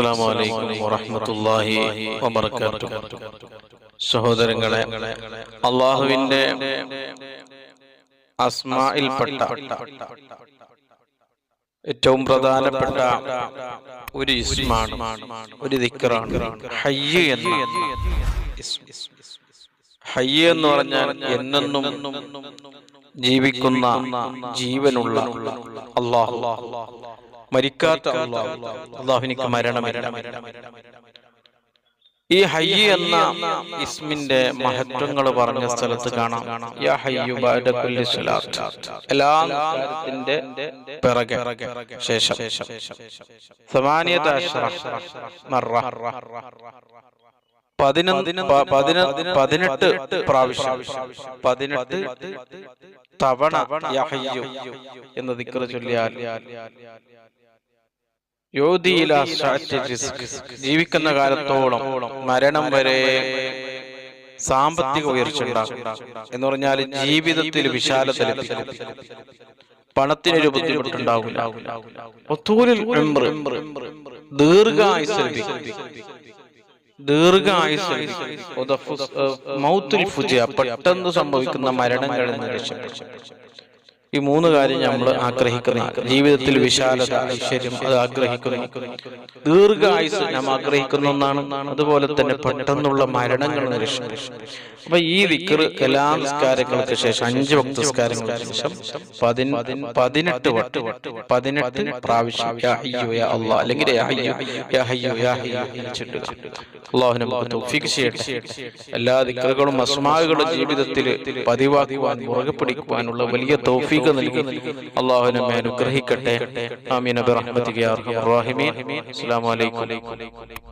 അസ്സലാമു അലൈക്കും വറഹ്മത്തുള്ളാഹി വബറകാതുഹു സഹോദരങ്ങളെ അള്ളാഹുവിന്റെ അസ്മായിൽപ്പെട്ട ഏറ്റവും പ്രധാനപ്പെട്ട ഒരു ഇസ്മാണ് ഒരു ദിക്റാണ് ഹയ്യ് എന്ന. ഹയ്യ് എന്ന് പറഞ്ഞാൽ എന്നെന്നും ജീവിക്കുന്ന ജീവനുള്ള അള്ളാഹു മരിക്കാത്ത മരണമില്ല ഈ ഹയ്യ് എന്ന ഇസ്മിന്റെ മഹത്വങ്ങൾ പറഞ്ഞ സ്ഥലത്ത് കാണാം. എല്ലാ നിസ്കാരത്തിന്റെ പിറകെ. ശേഷം. സമാനിയത പതിനെട്ട് പ്രാവശ്യം പതിനെട്ട് തവണ എന്ന ചൊല്ലിയാൽ. ജീവിക്കുന്ന കാലത്തോളം മരണം വരെ സാമ്പത്തിക ഉയർച്ച ഉണ്ടാകും. എന്ന് പറഞ്ഞാൽ ജീവിതത്തിൽ വിശാലത ലഭിക്കും. പണത്തിനൊരു ബുദ്ധിമുട്ടുണ്ടാവില്ല. ദീർഘായുസ് ലഭിക്കും. ദീർഘായുസ് പെട്ടെന്ന് സംഭവിക്കുന്ന മരണങ്ങളിൽ നിന്ന് രക്ഷപ്പെടും ഈ മൂന്ന് കാര്യം നമ്മൾ ആഗ്രഹിക്കുന്ന ജീവിതത്തിൽ വിശാലത ഐശ്വര്യം അത് ആഗ്രഹിക്കുന്നു. ദീർഘായുസ് നാം ആഗ്രഹിക്കുന്ന ഒന്നാണ്. അതുപോലെ തന്നെ പെട്ടെന്നുള്ള മരണങ്ങൾ അപ്പൊ ഈ വിക്കർ എല്ലാ നിസ്കാരങ്ങൾക്ക് ശേഷം അഞ്ച് ഭക്തസ്കാരങ്ങൾക്ക് ശേഷം പതിന- പതിനെട്ട് വട്ട് പതിനെട്ട് പ്രാവശ്യം അല്ലെങ്കിൽ ചെയ്യട്ടെ. എല്ലാ ദിക്കറുകളും അസ്മാകളും ജീവിതത്തിൽ പതിവാക്കുവാൻ മുറുകെ പിടിക്കുവാനുള്ള വലിയ തൗഫീഖ് നൽകി. അള്ളാഹു നമ്മെ അനുഗ്രഹിക്കട്ടെ ആമീൻ. ബിറഹ്മതിക യാ അർഹമർ റഹീമീൻ. അസ്സലാമു അലൈക്കും.